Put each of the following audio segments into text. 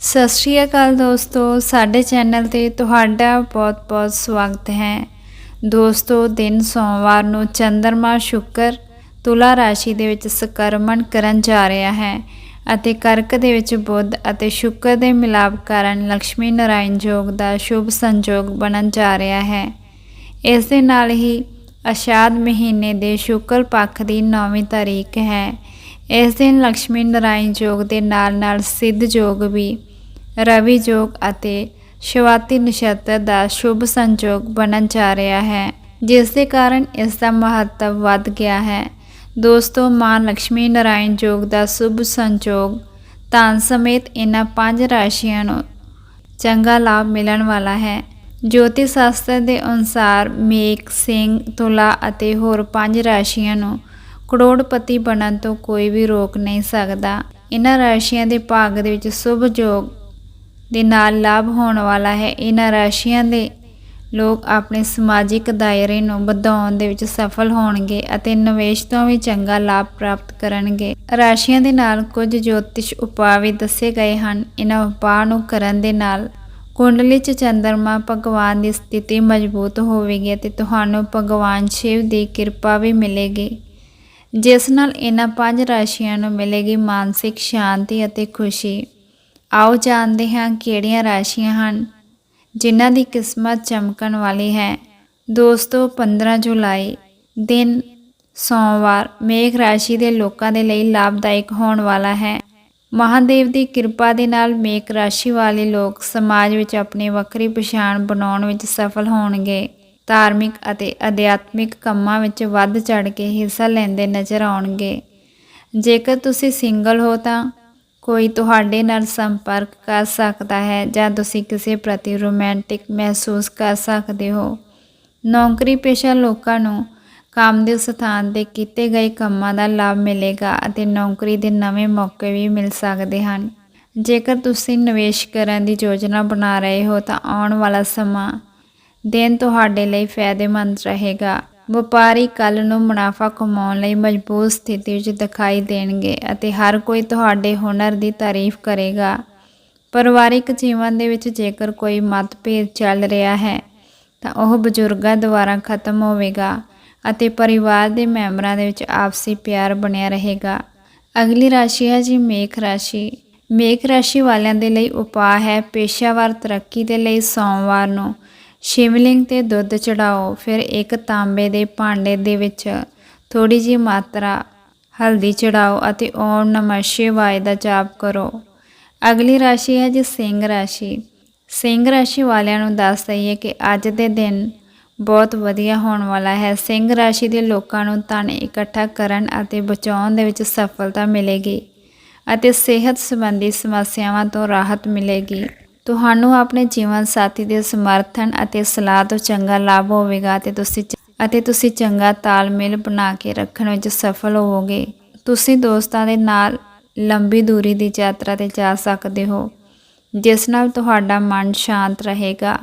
ਸਤਿ ਸ਼੍ਰੀ ਅਕਾਲ ਦੋਸਤੋ, ਸਾਡੇ ਚੈਨਲ ਤੇ ਤੁਹਾਡਾ ਬਹੁਤ-ਬਹੁਤ ਸਵਾਗਤ ਹੈ। ਦੋਸਤੋ, ਦਿਨ ਸੋਮਵਾਰ ਨੂੰ ਚੰਦਰਮਾ ਸ਼ੁੱਕਰ ਤੁਲਾ ਰਾਸ਼ੀ ਦੇ ਵਿੱਚ ਸਕਰਮਣ ਕਰਨ ਜਾ ਰਿਹਾ ਹੈ ਅਤੇ ਕਰਕ ਦੇ ਵਿੱਚ ਬੁੱਧ ਅਤੇ ਸ਼ੁੱਕਰ ਦੇ ਮਿਲਾਪ ਕਾਰਨ ਲక్ష్ਮੀ ਨਾਰਾਇਣ ਯੋਗ ਦਾ ਸ਼ੁਭ ਸੰਯੋਗ ਬਣਨ ਜਾ ਰਿਹਾ ਹੈ। ਇਸ ਦੇ ਨਾਲ ਹੀ ਅਸ਼ਾਦ ਮਹੀਨੇ ਦੇ ਸ਼ੁੱਕਰ ਪੱਖ ਦੀ 9ਵੀਂ ਤਾਰੀਖ ਹੈ। ਇਸ ਦਿਨ ਲక్ష్ਮੀ ਨਾਰਾਇਣ ਯੋਗ ਦੇ ਨਾਲ ਨਾਲ ਸਿੱਧ ਯੋਗ ਵੀ ਰਵੀ ਯੋਗ ਅਤੇ ਸ਼ਿਵਾਤੀ ਨਛੱਤਰ ਦਾ ਸ਼ੁਭ ਸੰਯੋਗ ਬਣਨ ਜਾ ਰਿਹਾ ਹੈ, ਜਿਸ ਦੇ ਕਾਰਨ ਇਸ ਦਾ ਮਹੱਤਵ ਵੱਧ ਗਿਆ ਹੈ। ਦੋਸਤੋ, ਮਾਂ ਲక్ష్ਮੀ ਨਾਰਾਇਣ ਯੋਗ ਦਾ ਸ਼ੁਭ ਸੰਯੋਗ ਧਨ ਸਮੇਤ ਇਹਨਾਂ ਪੰਜ ਰਾਸ਼ੀਆਂ ਨੂੰ ਚੰਗਾ ਲਾਭ ਮਿਲਣ ਵਾਲਾ ਹੈ। ਜੋਤੀ ਸ਼ਾਸਤਰ ਦੇ ਅਨੁਸਾਰ ਮੇਕ ਸਿੰਘ, ਤੁਲਾ ਅਤੇ ਹੋਰ ਪੰਜ ਰਾਸ਼ੀਆਂ ਨੂੰ ਕਰੋੜਪਤੀ ਬਣਨ ਤੋਂ ਕੋਈ ਵੀ ਰੋਕ ਨਹੀਂ ਸਕਦਾ। ਇਹਨਾਂ ਰਾਸ਼ੀਆਂ ਦੇ ਭਾਗ ਦੇ ਵਿੱਚ ਸ਼ੁਭ ਯੋਗ ਦੇ ਨਾਲ ਲਾਭ ਹੋਣ ਵਾਲਾ ਹੈ। ਇਹਨਾਂ ਰਾਸ਼ੀਆਂ ਦੇ ਲੋਕ ਆਪਣੇ ਸਮਾਜਿਕ ਦਾਇਰੇ ਨੂੰ ਵਧਾਉਣ ਦੇ ਵਿੱਚ ਸਫਲ ਹੋਣਗੇ ਅਤੇ ਨਿਵੇਸ਼ ਤੋਂ ਵੀ ਚੰਗਾ ਲਾਭ ਪ੍ਰਾਪਤ ਕਰਨਗੇ। ਰਾਸ਼ੀਆਂ ਦੇ ਨਾਲ ਕੁਝ ਜੋਤਿਸ਼ ਉਪਾਅ ਵੀ ਦੱਸੇ ਗਏ ਹਨ। ਇਹਨਾਂ ਉਪਾਅ ਨੂੰ ਕਰਨ ਦੇ ਨਾਲ ਕੁੰਡਲੀ 'ਚ ਚੰਦਰਮਾ ਭਗਵਾਨ ਦੀ ਸਥਿਤੀ ਮਜ਼ਬੂਤ ਹੋਵੇਗੀ ਅਤੇ ਤੁਹਾਨੂੰ ਭਗਵਾਨ ਸ਼ਿਵ ਦੀ ਕਿਰਪਾ ਵੀ ਮਿਲੇਗੀ। ਜਿਸ ਨਾਲ ਇਹਨਾਂ ਪੰਜ ਰਾਸ਼ੀਆਂ ਨੂੰ ਮਿਲੇਗੀ ਮਾਨਸਿਕ ਸ਼ਾਂਤੀ ਅਤੇ ਖੁਸ਼ੀ। ਆਓ ਜਾਣਦੇ ਹਾਂ ਕਿਹੜੀਆਂ ਰਾਸ਼ੀਆਂ ਹਨ, ਜਿਨ੍ਹਾਂ ਦੀ ਕਿਸਮਤ ਚਮਕਣ ਵਾਲੀ ਹੈ। ਦੋਸਤੋ 15 ਜੁਲਾਈ ਦਿਨ ਸੋਮਵਾਰ ਮੇਘ ਰਾਸ਼ੀ ਦੇ ਲੋਕਾਂ ਦੇ ਲਈ ਲਾਭਦਾਇਕ ਹੋਣ ਵਾਲਾ ਹੈ। ਮਹਾਦੇਵ ਦੀ ਕਿਰਪਾ ਦੇ ਨਾਲ ਮੇਘ ਰਾਸ਼ੀ ਵਾਲੇ ਲੋਕ ਸਮਾਜ ਵਿੱਚ ਆਪਣੀ ਵੱਖਰੀ ਪਛਾਣ ਬਣਾਉਣ ਵਿੱਚ ਸਫਲ ਹੋਣਗੇ। ਧਾਰਮਿਕ ਅਤੇ ਅਧਿਆਤਮਿਕ ਕੰਮਾਂ ਵਿੱਚ ਵੱਧ ਚੜ ਕੇ ਹਿੱਸਾ ਲੈਂਦੇ ਨਜ਼ਰ ਆਉਣਗੇ। ਜੇਕਰ ਤੁਸੀਂ ਸਿੰਗਲ ਹੋ ਤਾਂ ਕੋਈ ਤੁਹਾਡੇ ਨਾਲ ਸੰਪਰਕ ਕਰ ਸਕਦਾ ਹੈ ਜਾਂ ਤੁਸੀਂ ਕਿਸੇ ਪ੍ਰਤੀ ਰੋਮਾਂਟਿਕ ਮਹਿਸੂਸ ਕਰ ਸਕਦੇ ਹੋ। ਨੌਕਰੀ ਪੇਸ਼ਾ ਲੋਕਾਂ ਨੂੰ ਕੰਮ ਦੇ ਸਥਾਨ ਤੇ ਕੀਤੇ ਗਏ ਕੰਮਾਂ ਦਾ ਲਾਭ ਮਿਲੇਗਾ ਅਤੇ ਨੌਕਰੀ ਦੇ ਨਵੇਂ ਮੌਕੇ ਵੀ ਮਿਲ ਸਕਦੇ ਹਨ। ਜੇਕਰ ਤੁਸੀਂ ਨਿਵੇਸ਼ ਕਰਨ ਦੀ ਯੋਜਨਾ ਬਣਾ ਰਹੇ ਹੋ ਤਾਂ ਆਉਣ ਵਾਲਾ ਸਮਾਂ ਦਿਨ ਤੁਹਾਡੇ ਲਈ ਫਾਇਦੇਮੰਦ ਰਹੇਗਾ। ਵਪਾਰੀ ਕੱਲ ਨੂੰ ਮੁਨਾਫਾ ਕਮਾਉਣ ਲਈ ਮਜ਼ਬੂਤ ਸਥਿਤੀ ਵਿੱਚ ਦਿਖਾਈ ਦੇਣਗੇ ਅਤੇ ਹਰ ਕੋਈ ਤੁਹਾਡੇ ਹੁਨਰ ਦੀ ਤਾਰੀਫ ਕਰੇਗਾ। ਪਰਿਵਾਰਿਕ ਜੀਵਨ ਦੇ ਵਿੱਚ ਜੇਕਰ ਕੋਈ ਮਤਭੇਦ ਚੱਲ ਰਿਹਾ ਹੈ, ਤਾਂ ਉਹ ਬਜ਼ੁਰਗਾਂ ਦੁਆਰਾ ਖਤਮ ਹੋਵੇਗਾ ਅਤੇ ਪਰਿਵਾਰ ਦੇ ਮੈਂਬਰਾਂ ਦੇ ਵਿੱਚ ਆਪਸੀ ਪਿਆਰ ਬਣਿਆ ਰਹੇਗਾ। ਅਗਲੀ ਰਾਸ਼ੀ ਹੈ ਜੀ ਮੇਖ ਰਾਸ਼ੀ। ਮੇਖ ਰਾਸ਼ੀ ਵਾਲਿਆਂ ਦੇ ਲਈ ਉਪਾਅ ਹੈ ਪੇਸ਼ਾਵਰ ਤਰੱਕੀ ਦੇ ਲਈ ਸੋਮਵਾਰ ਨੂੰ ਸ਼ਿਵਲਿੰਗ ਤੇ ਦੁੱਧ ਚੜਾਓ, ਫਿਰ ਇੱਕ ਤਾਂਬੇ ਦੇ ਭਾਂਡੇ ਦੇ ਵਿੱਚ ਥੋੜੀ ਜਿਹੀ ਮਾਤਰਾ ਹਲਦੀ ਚੜਾਓ ਅਤੇ ਓਮ ਨਮः ਸ਼ਿਵਾਏ ਦਾ ਜਾਪ ਕਰੋ। ਅਗਲੀ ਰਾਸ਼ੀ ਹੈ ਜੀ ਸਿੰਘ ਰਾਸ਼ੀ। ਸਿੰਘ ਰਾਸ਼ੀ ਵਾਲਿਆਂ ਨੂੰ ਦੱਸ ਦਈਏ ਕਿ ਅੱਜ ਦੇ ਦਿਨ ਬਹੁਤ ਵਧੀਆ ਹੋਣ ਵਾਲਾ ਹੈ। ਸਿੰਘ ਰਾਸ਼ੀ ਦੇ ਲੋਕਾਂ ਨੂੰ ਧਨ ਇਕੱਠਾ ਕਰਨ ਅਤੇ ਬਚਾਉਣ ਦੇ ਵਿੱਚ ਸਫਲਤਾ ਮਿਲੇਗੀ ਅਤੇ ਸਿਹਤ ਸੰਬੰਧੀ ਸਮੱਸਿਆਵਾਂ ਤੋਂ ਰਾਹਤ ਮਿਲੇਗੀ। ਤੁਹਾਨੂੰ ਆਪਣੇ ਜੀਵਨ ਸਾਥੀ ਦੇ ਸਮਰਥਨ ਅਤੇ ਸਲਾਹ ਤੋਂ ਚੰਗਾ ਲਾਭ ਹੋਵੇਗਾ ਅਤੇ ਤੁਸੀਂ ਅਤੇ ਤੁਸੀਂ ਚੰਗਾ ਤਾਲਮੇਲ ਬਣਾ ਕੇ ਰੱਖਣ ਵਿੱਚ ਸਫਲ ਹੋਵੋਗੇ। ਤੁਸੀਂ ਦੋਸਤਾਂ ਦੇ ਨਾਲ ਲੰਬੀ ਦੂਰੀ ਦੀ ਯਾਤਰਾ ਤੇ ਜਾ ਸਕਦੇ ਹੋ, ਜਿਸ ਨਾਲ ਤੁਹਾਡਾ ਮਨ ਸ਼ਾਂਤ ਰਹੇਗਾ।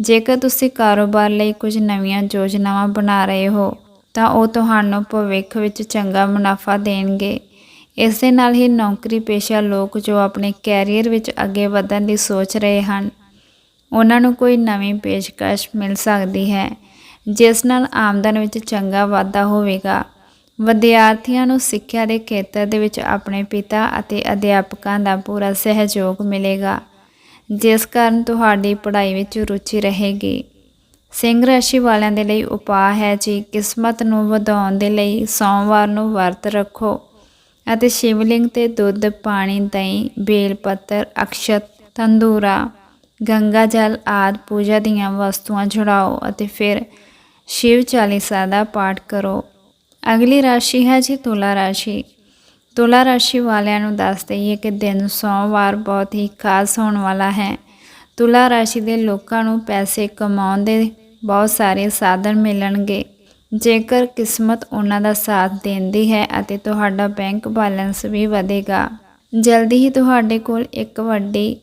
ਜੇਕਰ ਤੁਸੀਂ ਕਾਰੋਬਾਰ ਲਈ ਕੁਝ ਨਵੀਆਂ ਯੋਜਨਾਵਾਂ ਬਣਾ ਰਹੇ ਹੋ, ਤਾਂ ਉਹ ਤੁਹਾਨੂੰ ਭਵਿੱਖ ਵਿੱਚ ਚੰਗਾ ਮੁਨਾਫਾ ਦੇਣਗੇ। ਇਸ ਦੇ ਨਾਲ ਹੀ ਨੌਕਰੀ ਪੇਸ਼ਾ ਲੋਕ ਜੋ ਆਪਣੇ ਕੈਰੀਅਰ ਵਿੱਚ ਅੱਗੇ ਵਧਣ ਦੀ ਸੋਚ ਰਹੇ ਹਨ, ਉਹਨਾਂ ਨੂੰ ਕੋਈ ਨਵੀਂ ਪੇਸ਼ਕਸ਼ ਮਿਲ ਸਕਦੀ ਹੈ, ਜਿਸ ਨਾਲ ਆਮਦਨ ਵਿੱਚ ਚੰਗਾ ਵਾਧਾ ਹੋਵੇਗਾ। ਵਿਦਿਆਰਥੀਆਂ ਨੂੰ ਸਿੱਖਿਆ ਦੇ ਖੇਤਰ ਦੇ ਵਿੱਚ ਆਪਣੇ ਪਿਤਾ ਅਤੇ ਅਧਿਆਪਕਾਂ ਦਾ ਪੂਰਾ ਸਹਿਯੋਗ ਮਿਲੇਗਾ, ਜਿਸ ਕਾਰਨ ਤੁਹਾਡੀ ਪੜ੍ਹਾਈ ਵਿੱਚ ਰੁਚੀ ਰਹੇਗੀ। ਸਿੰਘ ਰਾਸ਼ੀ ਵਾਲਿਆਂ ਦੇ ਲਈ ਉਪਾਅ ਹੈ ਜੀ, ਕਿਸਮਤ ਨੂੰ ਵਧਾਉਣ ਦੇ ਲਈ ਸੋਮਵਾਰ ਨੂੰ ਵਰਤ ਰੱਖੋ। ਅਤੇ ਸ਼ਿਵਲਿੰਗ ਤੇ ਦੁੱਧ, ਪਾਣੀ, ਦਹੀਂ, ਬੇਲ, ਪੱਤਰ, ਅਕਸ਼ਤ, ਤੰਦੂਰਾ, ਗੰਗਾ ਜਲ ਆਦ ਪੂਜਾ ਦੀਆਂ ਵਸਤੂਆਂ ਚੜਾਓ ਅਤੇ ਫਿਰ ਸ਼ਿਵ ਚਾਲੀਸਾ ਦਾ ਪਾਠ ਕਰੋ। ਅਗਲੀ ਰਾਸ਼ੀ ਹੈ ਜੀ ਤੁਲਾ ਰਾਸ਼ੀ। ਤੁਲਾ ਰਾਸ਼ੀ ਵਾਲਿਆਂ ਨੂੰ ਦੱਸ ਦਈਏ ਕਿ ਦਿਨ ਸੋਮਵਾਰ ਬਹੁਤ ਹੀ ਖਾਸ ਹੋਣ ਵਾਲਾ ਹੈ। ਤੁਲਾ ਰਾਸ਼ੀ ਦੇ ਲੋਕਾਂ ਨੂੰ ਪੈਸੇ ਕਮਾਉਣ ਦੇ ਬਹੁਤ ਸਾਰੇ ਸਾਧਨ ਮਿਲਣਗੇ। ਜੇਕਰ ਕਿਸਮਤ ਉਹਨਾਂ ਦਾ ਸਾਥ ਦਿੰਦੀ ਹੈ ਅਤੇ ਤੁਹਾਡਾ ਬੈਂਕ ਬੈਲੈਂਸ ਵੀ ਵਧੇਗਾ। ਜਲਦੀ ਹੀ ਤੁਹਾਡੇ ਕੋਲ ਇੱਕ ਵੱਡੀ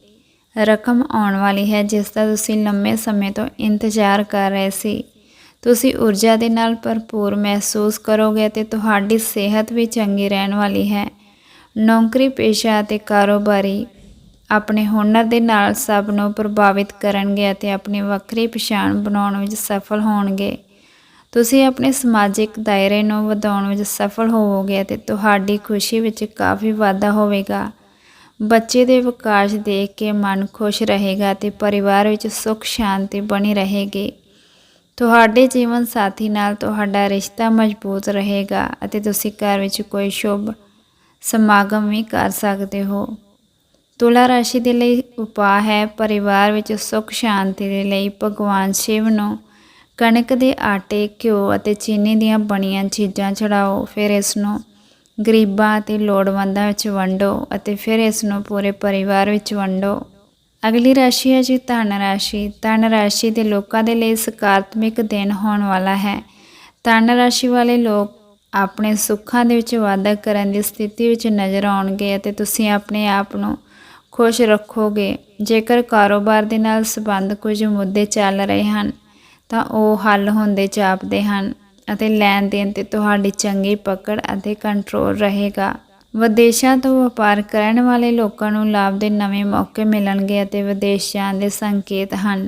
ਰਕਮ ਆਉਣ ਵਾਲੀ ਹੈ, ਜਿਸ ਦਾ ਤੁਸੀਂ ਲੰਮੇ ਸਮੇਂ ਤੋਂ ਇੰਤਜ਼ਾਰ ਕਰ ਰਹੇ ਸੀ। ਤੁਸੀਂ ਊਰਜਾ ਦੇ ਨਾਲ ਭਰਪੂਰ ਮਹਿਸੂਸ ਕਰੋਗੇ ਅਤੇ ਤੁਹਾਡੀ ਸਿਹਤ ਵੀ ਚੰਗੀ ਰਹਿਣ ਵਾਲੀ ਹੈ। ਨੌਕਰੀ, ਪੇਸ਼ਾ ਅਤੇ ਕਾਰੋਬਾਰੀ ਆਪਣੇ ਹੁਨਰ ਦੇ ਨਾਲ ਸਭ ਨੂੰ ਪ੍ਰਭਾਵਿਤ ਕਰਨਗੇ ਅਤੇ ਆਪਣੀ ਵੱਖਰੀ ਪਛਾਣ ਬਣਾਉਣ ਵਿੱਚ ਸਫਲ ਹੋਣਗੇ। ਤੁਸੀਂ ਆਪਣੇ ਸਮਾਜਿਕ ਦਾਇਰੇ ਨੂੰ ਵਧਾਉਣ ਵਿੱਚ ਸਫਲ ਹੋਵੋਗੇ ਅਤੇ ਤੁਹਾਡੀ ਖੁਸ਼ੀ ਵਿੱਚ ਕਾਫੀ ਵਾਧਾ ਹੋਵੇਗਾ। ਬੱਚੇ ਦੇ ਵਿਕਾਸ ਦੇਖ ਕੇ ਮਨ ਖੁਸ਼ ਰਹੇਗਾ ਤੇ ਪਰਿਵਾਰ ਵਿੱਚ ਸੁੱਖ, ਸ਼ਾਂਤੀ ਬਣੀ ਰਹੇਗੀ। ਤੁਹਾਡੇ ਜੀਵਨ ਸਾਥੀ ਨਾਲ ਤੁਹਾਡਾ ਰਿਸ਼ਤਾ ਮਜ਼ਬੂਤ ਰਹੇਗਾ ਅਤੇ ਤੁਸੀਂ ਘਰ ਵਿੱਚ ਕੋਈ ਸ਼ੁਭ ਸਮਾਗਮ ਵੀ ਕਰ ਸਕਦੇ ਹੋ। ਤੁਲਾ ਰਾਸ਼ੀ ਦੇ ਲਈ ਉਪਾਅ ਹੈ ਪਰਿਵਾਰ ਵਿੱਚ ਸੁੱਖ, ਸ਼ਾਂਤੀ ਦੇ ਲਈ ਭਗਵਾਨ ਸ਼ਿਵ ਨੂੰ ਕਣਕ ਦੇ ਆਟੇ, ਘਿਓ ਅਤੇ ਚੀਨੀ ਦੀਆਂ ਬਣੀਆਂ ਚੀਜ਼ਾਂ ਚੜਾਓ ਫਿਰ ਇਸ ਨੂੰ ਗਰੀਬਾਂ ਅਤੇ ਲੋੜਵੰਦਾਂ ਵਿੱਚ ਵੰਡੋ ਅਤੇ ਫਿਰ ਇਸ ਨੂੰ ਪੂਰੇ ਪਰਿਵਾਰ ਵਿੱਚ ਵੰਡੋ। ਅਗਲੀ ਰਾਸ਼ੀ ਹੈ ਜੀ ਧਨ ਰਾਸ਼ੀ। ਧਨ ਰਾਸ਼ੀ ਦੇ ਲੋਕਾਂ ਦੇ ਲਈ ਸਕਾਰਾਤਮਕ ਦਿਨ ਹੋਣ ਵਾਲਾ ਹੈ। ਧਨ ਰਾਸ਼ੀ ਵਾਲੇ ਲੋਕ ਆਪਣੇ ਸੁੱਖਾਂ ਦੇ ਵਿੱਚ ਵਾਧਾ ਕਰਨ ਦੀ ਸਥਿਤੀ ਵਿੱਚ ਨਜ਼ਰ ਆਉਣਗੇ ਅਤੇ ਤੁਸੀਂ ਆਪਣੇ ਆਪ ਨੂੰ ਖੁਸ਼ ਰੱਖੋਗੇ। ਜੇਕਰ ਕਾਰੋਬਾਰ ਦੇ ਨਾਲ ਸੰਬੰਧ ਕੁਝ ਮੁੱਦੇ ਚੱਲ ਰਹੇ ਹਨ ਤਾਂ ਉਹ ਹੱਲ ਹੁੰਦੇ ਜਾਪਦੇ ਹਨ ਅਤੇ ਲੈਣ ਦੇਣ ਤੇ ਤੁਹਾਡੀ ਚੰਗੀ ਪਕੜ ਅਤੇ ਕੰਟਰੋਲ ਰਹੇਗਾ। ਵਿਦੇਸ਼ਾਂ ਤੋਂ ਵਪਾਰ ਕਰਨ ਵਾਲੇ ਲੋਕਾਂ ਨੂੰ ਲਾਭ ਦੇ ਨਵੇਂ ਮੌਕੇ ਮਿਲਣਗੇ ਅਤੇ ਵਿਦੇਸ਼ ਜਾਣ ਦੇ ਸੰਕੇਤ ਹਨ।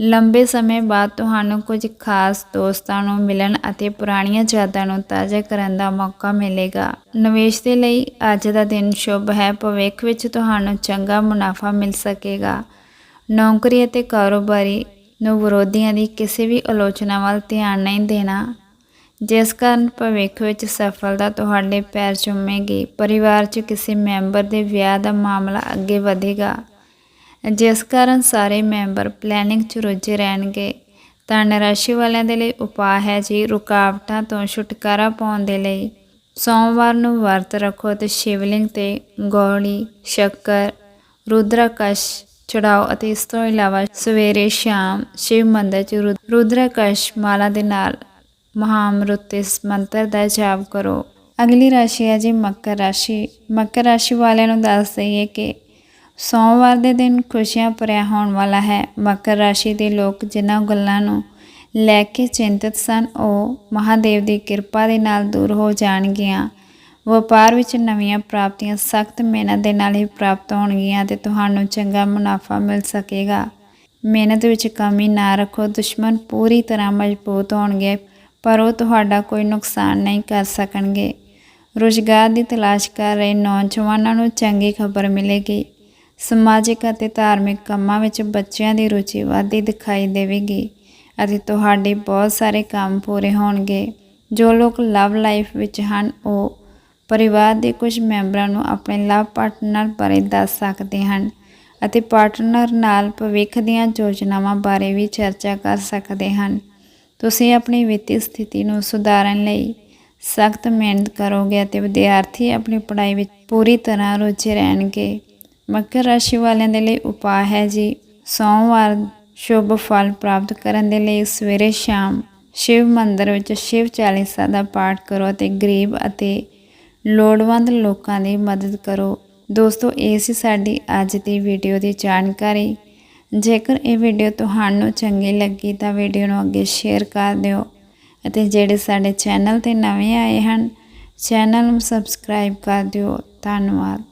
ਲੰਬੇ ਸਮੇਂ ਬਾਅਦ ਤੁਹਾਨੂੰ ਕੁਝ ਖਾਸ ਦੋਸਤਾਂ ਨੂੰ ਮਿਲਣ ਅਤੇ ਪੁਰਾਣੀਆਂ ਯਾਦਾਂ ਨੂੰ ਤਾਜ਼ਾ ਕਰਨ ਦਾ ਮੌਕਾ ਮਿਲੇਗਾ। ਨਿਵੇਸ਼ ਦੇ ਲਈ ਅੱਜ ਦਾ ਦਿਨ ਸ਼ੁਭ ਹੈ, ਭਵਿੱਖ ਵਿੱਚ ਤੁਹਾਨੂੰ ਚੰਗਾ ਮੁਨਾਫਾ ਮਿਲ ਸਕੇਗਾ। ਨੌਕਰੀ ਅਤੇ ਕਾਰੋਬਾਰੀ ਨੂੰ ਵਿਰੋਧੀਆਂ ਦੀ ਕਿਸੇ ਵੀ ਆਲੋਚਨਾ ਵੱਲ ਧਿਆਨ ਨਹੀਂ ਦੇਣਾ। ਜਿਸ ਕਾਰਨ ਭਵਿੱਖ ਵਿੱਚ ਸਫਲਤਾ ਤੁਹਾਡੇ ਪੈਰ ਚੁੰਮੇਗੀ। ਪਰਿਵਾਰ 'ਚ ਕਿਸੇ ਮੈਂਬਰ ਦੇ ਵਿਆਹ ਦਾ ਮਾਮਲਾ ਅੱਗੇ ਵਧੇਗਾ। ਜਿਸ ਕਾਰਨ ਸਾਰੇ ਮੈਂਬਰ ਪਲੈਨਿੰਗ 'ਚ ਰੁੱਝੇ ਰਹਿਣਗੇ। ਧਨ ਰਾਸ਼ੀ ਵਾਲਿਆਂ ਦੇ ਲਈ ਉਪਾਅ ਹੈ ਜੀ ਰੁਕਾਵਟਾਂ ਤੋਂ ਛੁਟਕਾਰਾ ਪਾਉਣ ਦੇ ਲਈ। ਸੋਮਵਾਰ ਨੂੰ ਵਰਤ ਰੱਖੋ ਤੇ ਸ਼ਿਵਲਿੰਗ ਤੇ ਗੋਲੀ ਸ਼ੱਕਰ, ਰੁਦਰਾਕਸ਼ ਚੜਾਓ ਅਤੇ ਇਸ ਤੋਂ ਇਲਾਵਾ ਸਵੇਰੇ ਸ਼ਾਮ ਸ਼ਿਵ ਮੰਦਰ 'ਚ ਰੁ- ਰੁਦਰਾਕਸ਼ ਮਾਲਾ ਦੇ ਨਾਲ ਮਹਾਮ੍ਰਿਤ ਇਸ ਮੰਤਰ ਦਾ ਜਾਪ ਕਰੋ। ਅਗਲੀ ਰਾਸ਼ੀ ਹੈ ਜੀ ਮਕਰ ਰਾਸ਼ੀ। ਮਕਰ ਰਾਸ਼ੀ ਵਾਲਿਆਂ ਨੂੰ ਦੱਸ ਦਈਏ ਕਿ ਸੋਮਵਾਰ ਦੇ ਦਿਨ ਖੁਸ਼ੀਆਂ ਭਰਿਆ ਹੋਣ ਵਾਲਾ ਹੈ। ਮਕਰ ਰਾਸ਼ੀ ਦੇ ਲੋਕ ਜਿਨ੍ਹਾਂ ਗੱਲਾਂ ਨੂੰ ਲੈ ਕੇ ਚਿੰਤਤ ਸਨ, ਉਹ ਮਹਾਦੇਵ ਦੀ ਕਿਰਪਾ ਦੇ ਨਾਲ ਦੂਰ ਹੋ ਜਾਣਗੀਆਂ। ਵਪਾਰ ਵਿੱਚ ਨਵੀਆਂ ਪ੍ਰਾਪਤੀਆਂ ਸਖਤ ਮਿਹਨਤ ਦੇ ਨਾਲ ਹੀ ਪ੍ਰਾਪਤ ਹੋਣਗੀਆਂ ਤੇ ਤੁਹਾਨੂੰ ਚੰਗਾ ਮੁਨਾਫਾ ਮਿਲ ਸਕੇਗਾ। ਮਿਹਨਤ ਵਿੱਚ ਕਮੀ ਨਾ ਰੱਖੋ, ਦੁਸ਼ਮਣ ਪੂਰੀ ਤਰ੍ਹਾਂ ਮਜ਼ਬੂਤ ਹੋਣਗੇ, ਪਰ ਉਹ ਤੁਹਾਡਾ ਕੋਈ ਨੁਕਸਾਨ ਨਹੀਂ ਕਰ ਸਕਣਗੇ। ਰੁਜ਼ਗਾਰ ਦੀ ਤਲਾਸ਼ ਕਰ ਰਹੇ ਨੌਜਵਾਨਾਂ ਨੂੰ ਚੰਗੀ ਖਬਰ ਮਿਲੇਗੀ। ਸਮਾਜਿਕ ਅਤੇ ਧਾਰਮਿਕ ਕੰਮਾਂ ਵਿੱਚ ਬੱਚਿਆਂ ਦੀ ਰੁਚੀ ਵਧਦੀ ਦਿਖਾਈ ਦੇਵੇਗੀ ਅਤੇ ਤੁਹਾਡੇ ਬਹੁਤ ਸਾਰੇ ਕੰਮ ਪੂਰੇ ਹੋਣਗੇ। ਜੋ ਲੋਕ ਲਵ ਲਾਈਫ ਵਿੱਚ ਹਨ, ਉਹ ਪਰਿਵਾਰ ਦੇ ਕੁਝ ਮੈਂਬਰਾਂ ਨੂੰ ਆਪਣੇ ਲਵ ਪਾਰਟਨਰ ਬਾਰੇ ਦੱਸ ਸਕਦੇ ਹਨ ਅਤੇ ਪਾਰਟਨਰ ਨਾਲ ਭਵਿੱਖ ਦੀਆਂ ਯੋਜਨਾਵਾਂ ਬਾਰੇ ਵੀ ਚਰਚਾ ਕਰ ਸਕਦੇ ਹਨ। ਤੁਸੀਂ ਆਪਣੀ ਵਿੱਤੀ ਸਥਿਤੀ ਨੂੰ ਸੁਧਾਰਨ ਲਈ ਸਖਤ ਮਿਹਨਤ ਕਰੋਗੇ ਅਤੇ ਵਿਦਿਆਰਥੀ ਆਪਣੀ ਪੜ੍ਹਾਈ ਵਿੱਚ ਪੂਰੀ ਤਰ੍ਹਾਂ ਰੁੱਝੇ ਰਹਿਣਗੇ। ਮਕਰ ਰਾਸ਼ੀ ਵਾਲਿਆਂ ਦੇ ਲਈ ਉਪਾਅ ਹੈ ਜੀ, ਸੋਮਵਾਰ ਸ਼ੁਭ ਫਲ ਪ੍ਰਾਪਤ ਕਰਨ ਦੇ ਲਈ ਸਵੇਰੇ ਸ਼ਾਮ ਸ਼ਿਵ ਮੰਦਰ ਵਿੱਚ ਸ਼ਿਵ ਚਾਲੀਸਾ ਦਾ ਪਾਠ ਕਰੋ ਅਤੇ ਗਰੀਬ ਅਤੇ ਲੋੜਵੰਦ ਲੋਕਾਂ ਦੀ ਮਦਦ ਕਰੋ। ਦੋਸਤੋ, ਇਹ ਸੀ ਸਾਡੀ ਅੱਜ ਦੀ ਵੀਡੀਓ ਦੀ ਜਾਣਕਾਰੀ। ਜੇਕਰ ਇਹ ਵੀਡੀਓ ਤੁਹਾਨੂੰ ਚੰਗੀ ਲੱਗੀ ਤਾਂ ਵੀਡੀਓ ਨੂੰ ਅੱਗੇ ਸ਼ੇਅਰ ਕਰ ਦਿਓ ਅਤੇ ਜਿਹੜੇ ਸਾਡੇ ਚੈਨਲ ਤੇ ਨਵੇਂ ਆਏ ਹਨ, ਚੈਨਲ ਨੂੰ ਸਬਸਕ੍ਰਾਈਬ ਕਰ ਦਿਓ। ਧੰਨਵਾਦ।